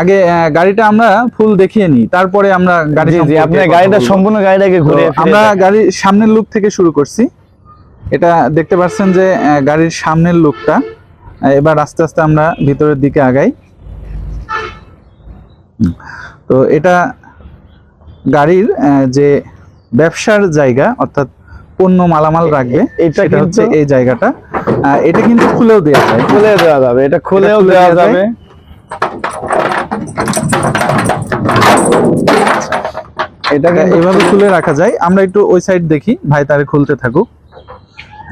আগে গাড়িটা আমরা ফুল দেখিয়ে নিই তারপরে আমরা গাড়ি আপনার গাড়িটা সম্পূর্ণ গাড়িটাকে ঘুরে আমরা গাড়ির সামনের লুক থেকে শুরু করছি। এটা দেখতে পাচ্ছেন যে গাড়ির সামনের লুকটা এবার আস্তে আস্তে আমরা ভিতরের দিকে আগাই। তো এটা গাড়ির যে ব্যবসার জায়গা অর্থাৎ পণ্য মালামাল রাখবে এটা হচ্ছে এই জায়গাটা। এটা কিন্তু খুলেও দেওয়া যায়। খুলে দেওয়া যাবে এটা খুলেও দেওয়া যাবে। এটা এটা এভাবে খুলে রাখা যায়। আমরা একটু ওই সাইড দেখি ভাই তারে খুলতে থাকুক।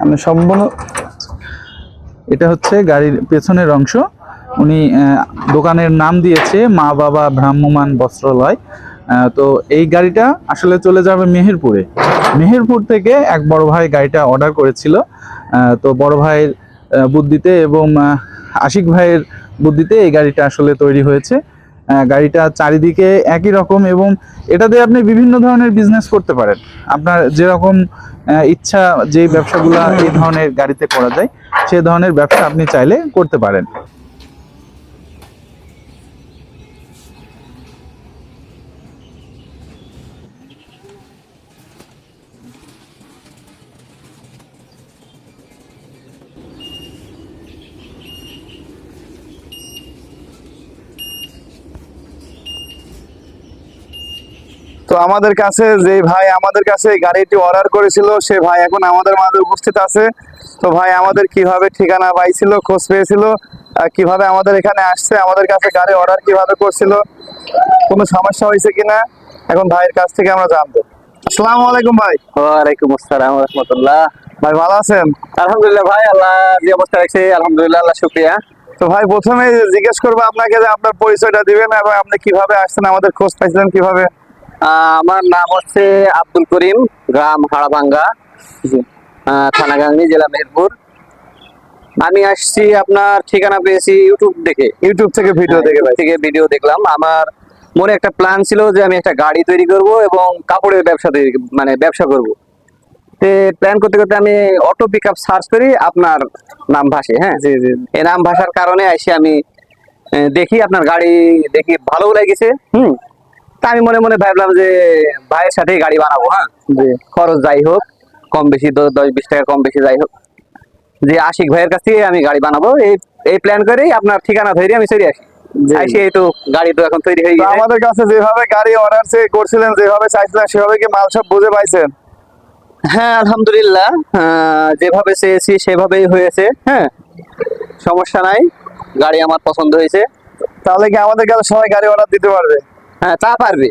আমি সম্পূর্ণ এটা হচ্ছে গাড়ির পেছনের অংশ। উনি দোকানের নাম দিয়েছে মা বাবা ভ্রাম্যমান বস্ত্রালয়। তো এই গাড়িটা আসলে চলে যাবে মেহেরপুরে। মেহেরপুর থেকে এক বড় ভাই গাড়িটা অর্ডার করেছিল। তো বড় ভাইয়ের বুদ্ধিতে এবং আশিক ভাইয়ের বুদ্ধিতে এই গাড়িটা আসলে তৈরি হয়েছে। গাড়িটা চারিদিকে একই রকম এবং এটা দিয়ে আপনি বিভিন্ন ধরনের বিজনেস করতে পারেন। আপনার যেরকম ইচ্ছা যে ব্যবসাগুলো এই ধরনের গাড়িতে করা যায়, সে ধরনের ব্যবসা আপনি চাইলে করতে পারেন। তো আমাদের কাছে যে ভাই আমাদের কাছে গাড়িটি অর্ডার করেছিল সে ভাই এখন আমাদের মাঝে উপস্থিত আছে। তো ভাই আমাদের কীভাবে ঠিকানা পাইছিল খোঁজ পেয়েছিল আর কীভাবে আমাদের এখানে আসছে আমাদের কাছে গাড়ি অর্ডার কীভাবে করছিল কোনো সমস্যা হয়েছে কিনা এখন ভাইয়ের কাছ থেকে আমরা জানব। আসসালামু আলাইকুম ভাই। ওয়ালাইকুম আসসালাম রহমতুল্লাহ। ভাই ভালো আছেন? আলহামদুলিল্লাহ ভাই আল্লাহ যে অবস্থা রাখছে আলহামদুলিল্লাহ আল্লাহ শুক্রিয়া। তো ভাই প্রথমে জিজ্ঞেস করব আপনাকে যে আপনার পরিচয়টা দিবেন এবং আপনি কীভাবে আসছেন আমাদের খোঁজ পাইছিলেন কীভাবে? আমার নাম হচ্ছে আব্দুল করিম গ্রাম হাড়াভাঙ্গা থানাগাংনি জেলা মেহেরপুর। আমি আসছি আপনার ঠিকানা পেয়েছি ইউটিউব দেখে। ইউটিউব থেকে ভিডিও দেখে থেকে ভিডিও দেখলাম। আমার মনে একটা প্ল্যান ছিল যে আমি একটা গাড়ি তৈরি করব এবং কাপড়ের ব্যবসা তৈরি মানে ব্যবসা করব। তে প্ল্যান করতে করতে আমি অটো পিক আপ সার্চ করি আপনার নাম ভাসে হ্যাঁ? জি জি। এই নাম ভাষার কারণে আসি আমি দেখি আপনার গাড়ি দেখি ভালো লেগেছে। হুম। তা আমি মনে মনে ভাবলাম যে ভাইয়ের সাথেই গাড়ি বানাবো হ্যাঁ? জি। খরচ যাই হোক কম বেশি দশ বিশ টাকা কম বেশি যাই হোক। যে আশিক ভাইয়ের কাছ থেকে আমি গাড়ি বানাবো এই এই প্ল্যান করেই আপনার ঠিকানা ধরে আমি চলে আসি। এই তো গাড়ি তো এখন তৈরি হয়ে গেছে। আমাদের কাছে যেভাবে গাড়ি অর্ডার করছিলেন যেভাবে চাইছিলেন সেভাবে কি মাল সব বুঝে পাইছেন? হ্যাঁ আলহামদুলিল্লাহ যেভাবে চেয়েছি সেভাবেই হয়েছে হ্যাঁ? সমস্যা নাই গাড়ি আমার পছন্দ হয়েছে। তাহলে কি আমাদের কাছে সবাই গাড়ি অর্ডার দিতে পারবে? হ্যাঁ তা পারবে।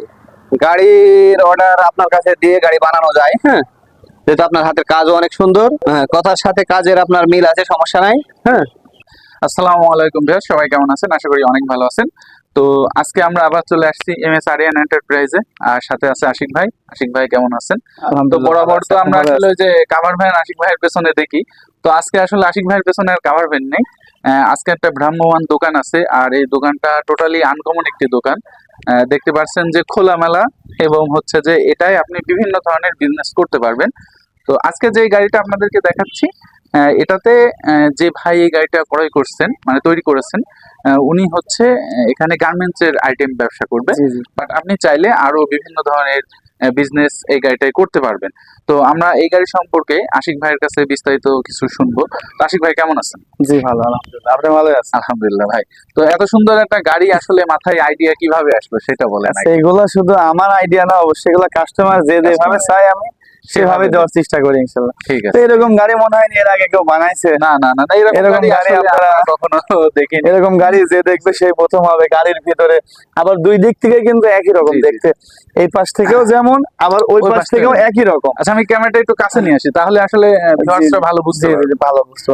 গাড়ির অর্ডার আপনার কাছে দিয়ে গাড়ি বানানো যায় হ্যাঁ। যেহেতু আপনার হাতের কাজও অনেক সুন্দর হ্যাঁ কথার সাথে কাজের আপনার মিল আছে সমস্যা নাই হ্যাঁ। আসসালামু আলাইকুম ভাইয়া সবাই কেমন আছেন? আশা করি অনেক ভালো আছেন। তো আজকে আমরা আবার চলে আসছি এম এস আরিয়ান এন্টারপ্রাইজে আর সাথে আছে আশিক ভাই। আশিক ভাই কেমন আছেন? তো বরাবর তো আমরা আসলে যে কাভার ভ্যান আশিক ভাইয়ের পেছনে দেখি। তো আজকে আসলে আশিক ভাইয়ের পেছনে আর কাভার ভ্যান নেই। আজকে একটা ভ্রাম্যমান দোকান আছে আর এই দোকানটা টোটালি আনকমন একটি দোকান। দেখতে পাচ্ছেন যে খোলামেলা এবং হচ্ছে যে এটাই আপনি বিভিন্ন ধরনের বিজনেস করতে পারবেন। তো আজকে যে গাড়িটা আপনাদেরকে দেখাচ্ছি এটাতে আহ, যে ভাই এই গাড়িটা ক্রয় করছেন মানে তৈরি করেছেন উনি হচ্ছে এখানে গার্মেন্টস এর আইটেম ব্যবসা করবে। বাট আপনি চাইলে আরও বিভিন্ন ধরনের বিজনেস এই গাড়িটাই করতে পারবেন। তো আমরা এই গাড়ি সম্পর্কে আশিক ভাইয়ের কাছে বিস্তারিত কিছু শুনব। আশিক ভাই কেমন আছেন? জি ভালো আলহামদুলিল্লাহ। আপনি ভালো আছেন? আলহামদুলিল্লাহ ভাই। তো এত সুন্দর একটা গাড়ি আসলে মাথায় আইডিয়া কীভাবে আসলো সেটা বলেন এগুলো শুধু আমার আইডিয়া না অবশ্যই এগুলো কাস্টমার যে যেভাবে চাই আমি সেভাবে দেওয়ার চেষ্টা করি ইনশাল্লাহ। ঠিক আছে। এরকম গাড়ি মনে হয় এর আগে কেউ বানাইছে? না না না এরকম এরকম গাড়ি আপনারা- আমরা কখনো দেখিনি। এরকম গাড়ি যে দেখবে সেই প্রথম হবে গাড়ির ভিতরে। আবার দুই দিক থেকে কিন্তু একই রকম। দেখতে। এই পাশ থেকেও যেমন আবার ওই পাশ থেকেও। একই রকম। আচ্ছা আমি ক্যামেরাটা একটু কাছে নিয়ে আসি তাহলে আসলে ভালো বুঝতে ভালো বুঝতে।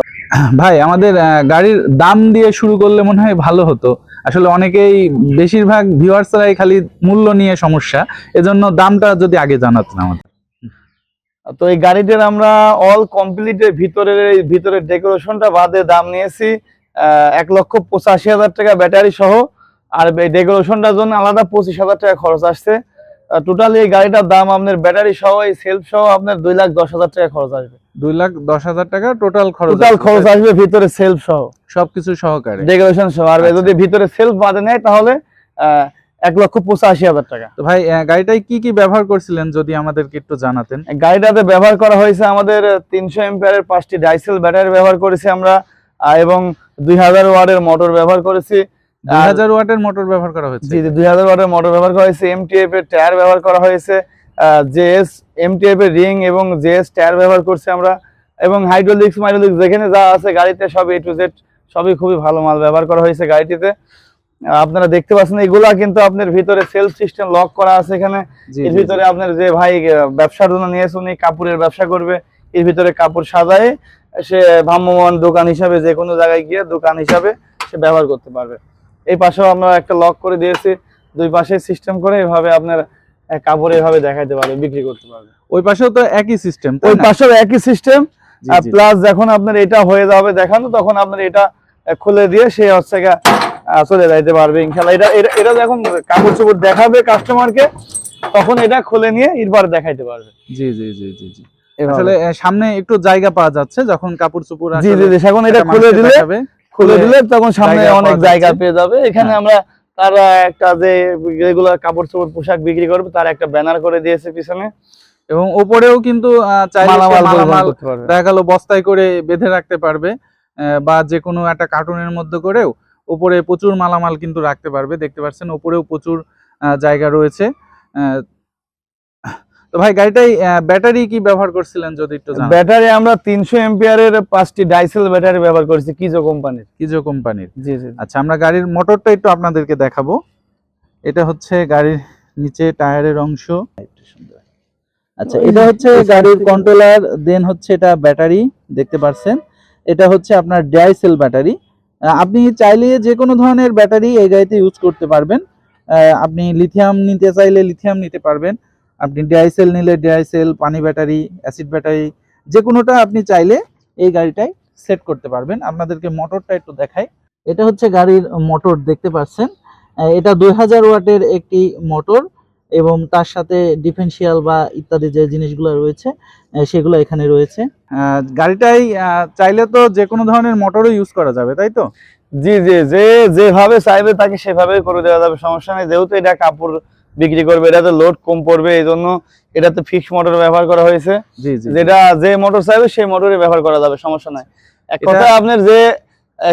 ভাই আমাদের আহ, গাড়ির দাম দিয়ে শুরু করলে মনে হয় ভালো হতো। আসলে অনেকেই বেশিরভাগ ভিউয়ার্সরাই খালি মূল্য নিয়ে সমস্যা। এজন্য দামটা যদি আগে জানাতেন আমাদের। তো এই গাড়িটার আমরা অল কমপ্লিটের ভিতরে ভিতরের ডেকোরেশনটা বাদে দাম নিয়েছি এক লক্ষ পঁচাশি হাজার টাকা ব্যাটারি সহ। আর এই ডেকোরেশনটার জন্য আলাদা পঁচিশ হাজার টাকা খরচ আসছে। টোটালি এই গাড়িটার দাম আপনার ব্যাটারি সহ এই সেলফ সহ আপনার দুই লাখ দশ হাজার টাকা খরচ আসবে। দুই লাখ দশ হাজার টাকা টোটাল খরচ টোটাল খরচ আসবে ভিতরে সেলফ সহ। সবকিছু সহকারে। ডেকোরেশন সহ। আর আচ্ছা। যদি ভিতরে সেলফ বাদে নেয় তাহলে আহ, এক লক্ষ পঁচাশি হাজার টাকা। তো ভাই আহ, গাড়িটায় কি কি ব্যবহার করছিলেন যদি আমাদেরকে একটু জানাতেন? গাড়িটাতে ব্যবহার করা হয়েছে আমাদের তিনশো এম্পিয়ারের পাঁচটি ডাইসেল ব্যাটারি ব্যবহার করেছি আমরা এবং দুই হাজার ওয়ার্ডের মোটর ব্যবহার করেছি। দুই হাজার ওয়াটের মোটর ব্যবহার করা হয়েছে? জি দুই হাজার ওয়াটের মোটর ব্যবহার করা হয়েছে। এমটিএফ এর টায়ার ব্যবহার করা হয়েছে। জেএস এমটিএফ এর রিং এবং জেএস টায়ার ব্যবহার করছি আমরা। এবং হাইড্রোলিক্স মাইড্রোলিক্স যেখানে যা আছে গাড়িতে সব এ টু জেড সবই খুবই ভালো মাল ব্যবহার করা হয়েছে গাড়িটিতে। আপনারা দেখতে পাচ্ছেন এগুলা কিন্তু আপনার ভিতরে সেলফ সিস্টেম লক করা আছে এখানে। এর ভিতরে আপনার যে ভাই ব্যবসার জন্য নিয়েছে উনি কাপড়ের ব্যবসা করবে। এর ভিতরে কাপড় সাজায় সে ভ্রাম্যমান দোকান হিসাবে যে কোনো জায়গায় গিয়ে দোকান হিসাবে সে ব্যবহার করতে পারবে। এই পাশেও আমরা একটা লক করে দিয়েছি দুই পাশে সিস্টেম করে এভাবে আপনার কাপড় এভাবে দেখাইতে পারবে বিক্রি করতে পারবে। ওই পাশেও তো একই সিস্টেম ওই পাশেও একই সিস্টেম। প্লাস যখন আপনার এটা হয়ে যাবে দেখানো তখন আপনার এটা খুলে দিয়ে সে হচ্ছে চলে যাইতে পারবে ইনশাল্লাহ এটা এটা- যখন কাপড় চোপড় দেখাবে কাস্টমারকে তখন এটা খুলে নিয়ে এরপর দেখাইতে পারবে। জি জি জি জি জি। আসলে সামনে একটু জায়গা পাওয়া যাচ্ছে যখন কাপড় চোপড় জি জি এখন এটা খুলে দিলে খুলে দিলে তখন সামনে অনেক জায়গা পেয়ে যাবে। এখানে হ্যাঁ। আমরা তারা একটা যে রেগুলার কাপড় চোপড় পোশাক বিক্রি করবে তার একটা ব্যানার করে দিয়েছে পিছনে। এবং ওপরেও কিন্তু মালামাল দেখা গেল বস্তায় করে বেঁধে রাখতে পারবে বা যে কোনো একটা কার্টুনের মধ্যে করেও। উপরে প্রচুর মালামাল কিন্তু রাখতে পারবে দেখতে পাচ্ছেন ওপরেও প্রচুর জায়গা রয়েছে। তো ভাই গাড়িটাই ব্যাটারি কি ব্যবহার করছিলেন যদি একটু জানান? ব্যাটারি আমরা তিনশো এম্পিয়ারের পাঁচটি ডাইসেল ব্যাটারি ব্যবহার করেছি কিজো কোম্পানির। কিজো কোম্পানির। জি জি। আচ্ছা আমরা গাড়ির মোটরটা একটু আপনাদেরকে দেখাবো। এটা হচ্ছে গাড়ির নিচে টায়ারের অংশ। একটু সুন্দর। আচ্ছা এটা হচ্ছে গাড়ির কন্ট্রোলার দেন হচ্ছে এটা ব্যাটারি দেখতে পাচ্ছেন এটা হচ্ছে আপনার ডাইসেল ব্যাটারি। আপনি চাইলে যে কোনো ধরনের ব্যাটারি এই গাড়িতে ইউজ করতে পারবেন। আপনি লিথিয়াম নিতে চাইলে লিথিয়াম নিতে পারবেন। আপনি ডিআইসেল নিলে ডিআইসেল পানি ব্যাটারি অ্যাসিড ব্যাটারি, যে কোনোটা আপনি চাইলে এই গাড়িটায় সেট করতে পারবেন। আপনাদেরকে মোটরটা একটু দেখাই। এটা হচ্ছে গাড়ির মোটর দেখতে পাচ্ছেন? এটা দুই হাজার ওয়াটের একটি মোটর এবং তার সাথে ডিফেন্সিয়াল বা ইত্যাদি যে জিনিসগুলো রয়েছে সেগুলো এখানে রয়েছে। গাড়িটাই চাইলে তো যে কোনো ধরনের মোটরও ইউজ করা যাবে তাই তো? জি জি যে যেভাবে চাইবে তাকে সেভাবেই করে দেওয়া যাবে সমস্যা নেই। যেহেতু এটা কাপড় বিক্রি করবে এটাতে লোড কম পড়বে এই জন্য এটাতে ফিক্স মোটর ব্যবহার করা হয়েছে। জি জি যেটা যে মোটর চাইবে সেই মোটরে ব্যবহার করা যাবে সমস্যা নাই। এক কথা আপনার যে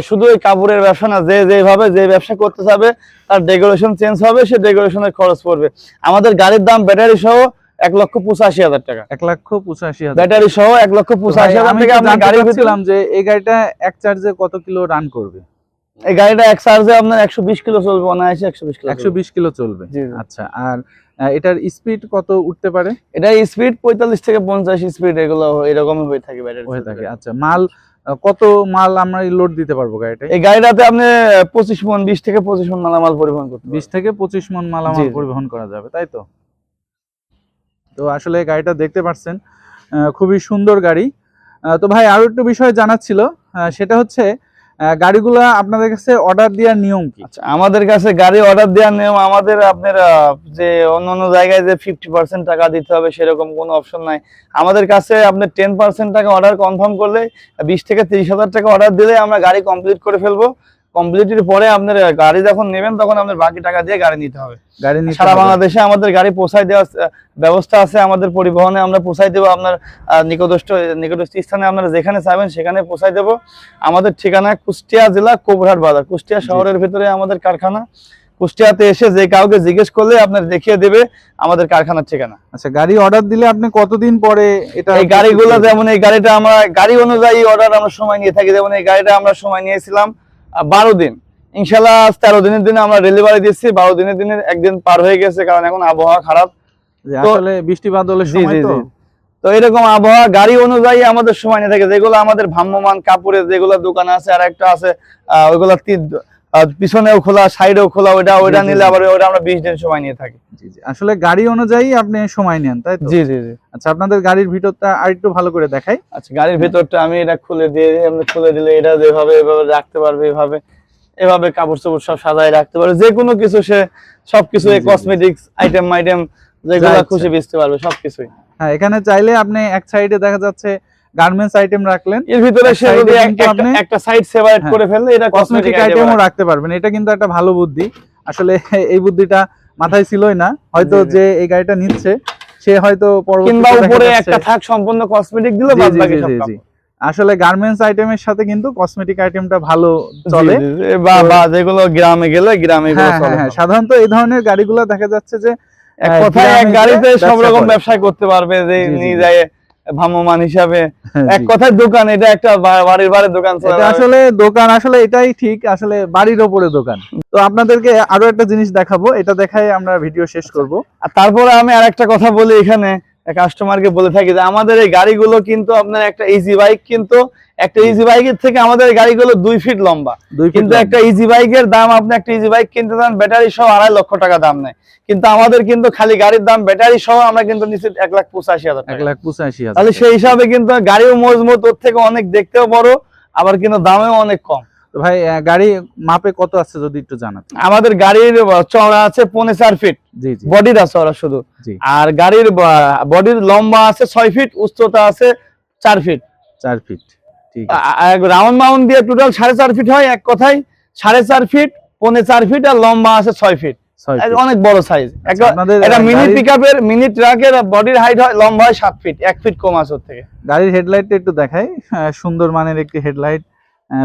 শুধু ওই কাপড়ের ব্যবসা না যে যেভাবে যে ব্যবসা করতে চাবে তার ডেকোরেশন চেঞ্জ হবে সে ডেকোরেশনের খরচ পড়বে। আমাদের গাড়ির দাম ব্যাটারি সহ এক লক্ষ পঁচাশি হাজার টাকা। এক লক্ষ পঁচাশি হাজার। ব্যাটারি সহ এক লক্ষ পঁচাশি হাজার টাকা যে এই গাড়িটা এক চার্জে কত কিলো রান করবে? এই গাড়িটা এক চার্জে আপনার একশো বিশ কিলো চলবে অনায়াসে একশো বিশ কিলো একশো বিশ কিলো চলবে। আচ্ছা আর এটার স্পিড কত উঠতে পারে? এটা স্পিড পঁয়তাল্লিশ থেকে পঞ্চাশ স্পিড এগুলো এরকমই হয়ে থাকে ব্যাটারি হয়ে থাকে আচ্ছা মাল কত মাল আমরা লোড দিতে পারব গাড়িটা এই গাড়িটাতে আপনি পঁচিশ মন বিশ থেকে পঁচিশ মন মালামাল পরিবহন করতে বিশ থেকে পঁচিশ মন মালামাল। পরিবহন করা যাবে তাই তো? তো আসলে গাড়িটা দেখতে পাচ্ছেন খুবই সুন্দর গাড়ি। আহ, তো ভাই আরও একটু বিষয় জানার ছিল সেটা হচ্ছে গাড়িগুলা আপনাদের কাছে অর্ডার দেওয়ার নিয়ম কি? আচ্ছা আমাদের কাছে গাড়ি অর্ডার দেওয়ার নিয়ম, আমাদের আপনার যে অন্য অন্য জায়গায় যে ফিফটি পার্সেন্ট টাকা দিতে হবে সেরকম কোনো অপশন নাই। আমাদের কাছে আপনার টেন পার্সেন্ট টাকা অর্ডার কনফার্ম করলে বিশ থেকে তিরিশ হাজার টাকা অর্ডার দিলে আমরা গাড়ি কমপ্লিট করে ফেলব। কমপ্লিটের পরে আপনার গাড়ি যখন নেবেন তখন আপনার বাকি টাকা দিয়ে গাড়ি নিতে হবে। গাড়ি নিতে সারা বাংলাদেশে আমাদের গাড়ি পৌঁছায় দেওয়ার ব্যবস্থা আছে আমাদের পরিবহনে। আমরা পৌঁছাই দেবো আপনার নিকটস্থ নিকটস্থ স্থানে আপনারা যেখানে চাইবেন সেখানে পৌঁছাই দেবো। আমাদের ঠিকানা কুষ্টিয়া জেলা কোবরহাট বাজার। কুষ্টিয়া শহরের ভিতরে আমাদের কারখানা। কুষ্টিয়াতে এসে যে কাউকে জিজ্ঞেস করলে আপনার দেখিয়ে দেবে আমাদের কারখানার ঠিকানা। আচ্ছা গাড়ি অর্ডার দিলে আপনি কতদিন পরে এটা এই গাড়িগুলো যেমন এই গাড়িটা আমরা গাড়ি অনুযায়ী অর্ডার আমরা সময় নিয়ে থাকি। যেমন এই গাড়িটা আমরা সময় নিয়েছিলাম বারো দিন। ইনশাল্লাহ তেরো দিনের দিনে আমরা ডেলিভারি দিচ্ছি বারো দিনের দিনে একদিন পার হয়ে গেছে কারণ এখন আবহাওয়া খারাপ। বৃষ্টিপাত তো- এরকম আবহাওয়া গাড়ি অনুযায়ী আমাদের সময় নিয়ে থাকে। যেগুলো আমাদের ভ্রাম্যমান কাপড়ের যেগুলো দোকান আছে আর একটা আছে আহ, ওইগুলো পিছনেও খোলা সাইডেও খোলা ওইটা ওইটা নিলে আবার ওইটা আমরা বিশ দিন সময় নিয়ে থাকি। জি জি। আসলে গাড়ি অনুযায়ী আপনি সময় নেন তাই জি জি জি। আচ্ছা আপনাদের গাড়ির ভিতরটা আরেকটু ভালো করে দেখাই। আচ্ছা গাড়ির ভেতরটা আমি এটা খুলে দিয়ে আপনি খুলে দিলে এটা যেভাবে এভাবে রাখতে পারবে এভাবে এভাবে কাপড় চোপড় সব সাজায় রাখতে পারবে। যে কোনো কিছু সে সবকিছু। কসমেটিক্স আইটেম আইটেম যেগুলো খুশি বেচতে পারবে সবকিছুই। হ্যাঁ এখানে চাইলে আপনি এক সাইডে দেখা যাচ্ছে গার্মেন্টস আইটেম রাখলেন এর ভিতরে সে যদি কিন্তু একটা- আপনি- একটা সাইড সেপারেট হ্যাঁ, করে ফেললে এটা কসমেটিক আইটেমও আইটেম রাখতে পারবেন। এটা কিন্তু একটা ভালো বুদ্ধি। আসলে এই বুদ্ধিটা মাথায় ছিলই না। হয়তো। যে এই গাড়িটা নিচ্ছে সে হয়তো কিংবা উপরে একটা থাক সম্পূর্ণ কসমেটিক দিল বাদ বাকি সব। আসলে গার্মেন্টস আইটেমের সাথে কিন্তু কসমেটিক আইটেমটা ভালো চলে। বা বা যেগুলো গ্রামে গেলে গ্রামে হ্যাঁ হ্যাঁ হ্যাঁ। সাধারণত এই ধরনের গাড়িগুলো দেখা যাচ্ছে যে এক কথায় এক গাড়িতে সব রকম। ব্যবসা করতে পারবে যে নিয়ে যায় ভ্রাম্যমান হিসাবে। এক কথার কথায় দোকান এটা একটা বাড়ির বাড়ির দোকান আসলে দোকান আসলে এটাই ঠিক আসলে বাড়ির ওপরে দোকান। তো আপনাদেরকে আরও একটা জিনিস দেখাবো এটা দেখাই আমরা ভিডিও শেষ করব। আর তারপরে আমি আর একটা কথা বলি এখানে কাস্টমারকে বলে থাকি যে আমাদের এই গাড়িগুলো কিন্তু আপনার একটা ইজি বাইক কিন্তু একটা ইজি বাইকের থেকে আমাদের গাড়িগুলো দুই ফিট লম্বা। কিন্তু একটা ইজি বাইকের দাম আপনি একটা ইজি বাইক কিনতে চান ব্যাটারি সহ আড়াই লক্ষ টাকা দাম নেয়। কিন্তু আমাদের কিন্তু খালি গাড়ির দাম ব্যাটারি সহ আমরা কিন্তু নিচ্ছি এক লাখ পঁচাশি হাজার এক লাখ পঁচাশি হাজার তাহলে সেই হিসাবে কিন্তু গাড়িও মজবুত ওর থেকে অনেক দেখতেও বড় আবার কিন্তু দামেও অনেক কম। ভাই গাড়ি মাপে কত আছে যদি একটু জানান আমাদের গাড়ির চওড়া আছে পৌনে চার ফিট বডির আছে ওরা শুধু। আর গাড়ির বডির লম্বা আছে ছয় ফিট উচ্চতা আছে চার ফিট চার ফিট রাউন্ড মাউন্ট দিয়ে টোটাল সাড়ে চার ফিট হয় এক কথায় সাড়ে চার ফিট পৌনে চার ফিট আর লম্বা আছে ছয় ফিট feet। অনেক বড় সাইজ এটা মিনি গাড়ির- পিক আপের মিনি ট্রাকের বডির হাইট হয় লম্বা হয় সাত ফিট এক ফিট কম আছে ওর থেকে। গাড়ির হেডলাইটটা একটু দেখাই। সুন্দর মানের একটি হেডলাইট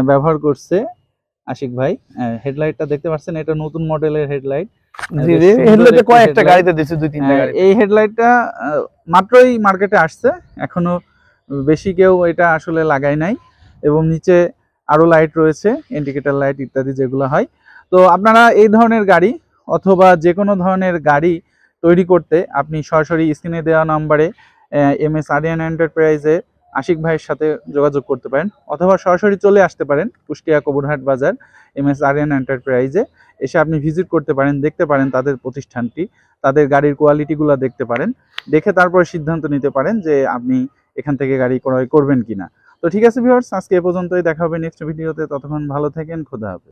ব্যবহার করছে আশিক ভাই। হেডলাইটটা দেখতে পাচ্ছেন এটা নতুন মডেলের হেডলাইট কয়েকটা গাড়িতে দিচ্ছে দুই তিনটা গাড়ি এই হেডলাইটটা মাত্রই মার্কেটে আসছে। এখনও বেশি কেউ এটা আসলে লাগায় নাই এবং নিচে আরও লাইট রয়েছে ইন্ডিকেটার লাইট ইত্যাদি যেগুলো হয়। তো আপনারা এই ধরনের গাড়ি অথবা যে কোনো ধরনের গাড়ি তৈরি করতে আপনি সরাসরি স্ক্রিনে দেওয়া নাম্বারে এম এস আরিয়ান এন্টারপ্রাইজে আশিক ভাইয়ের সাথে যোগাযোগ করতে পারেন অথবা সরাসরি চলে আসতে পারেন কুষ্টিয়া কবুরহাট বাজার এম এস আরিয়ান এন্টারপ্রাইজে এসে আপনি ভিজিট করতে পারেন, দেখতে পারেন তাদের প্রতিষ্ঠানটি, তাদের গাড়ির কোয়ালিটিগুলো দেখতে পারেন, দেখে তারপর সিদ্ধান্ত নিতে পারেন যে আপনি এখান থেকে গাড়ি ক্রয় করবেন কিনা। তো ঠিক আছে ভিউয়ার্স আজকে এ পর্যন্তই। দেখা হবে নেক্সট ভিডিওতে ততক্ষণ ভালো থাকেন। খোদা হাফেজ।